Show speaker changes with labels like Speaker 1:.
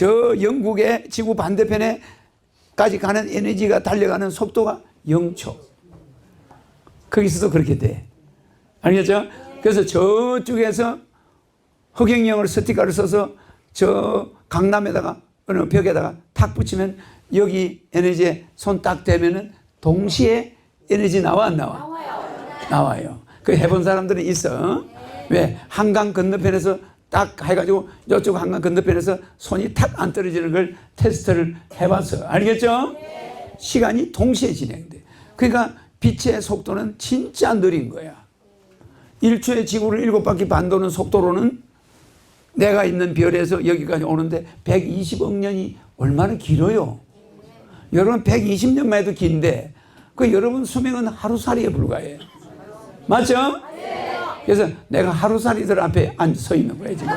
Speaker 1: 저 영국의 지구 반대편에까지 가는 에너지가 달려가는 속도가 0초. 거기서도 그렇게 돼. 알겠죠? 그래서 저쪽에서 흑행령을 스티커를 써서 저 강남에다가 어느 벽에다가 탁 붙이면 여기 에너지에 손 딱 대면은 동시에 에너지 나와 안 나와? 나와요. 그 해본 사람들은 있어. 왜? 한강 건너편에서 딱 해가지고 이쪽 한강 건너편에서 손이 탁 안 떨어지는 걸 테스트를 해봤어. 알겠죠? 시간이 동시에 진행돼. 그러니까 빛의 속도는 진짜 느린 거야. 1초에 지구를 일곱 바퀴 반 도는 속도로는 내가 있는 별에서 여기까지 오는데 120억 년이 얼마나 길어요. 여러분 120년만 해도 긴데 그 여러분 수명은 하루살이에 불과해. 맞죠? 그래서 내가 하루살이들 앞에 앉아 서 있는 거예요 지금.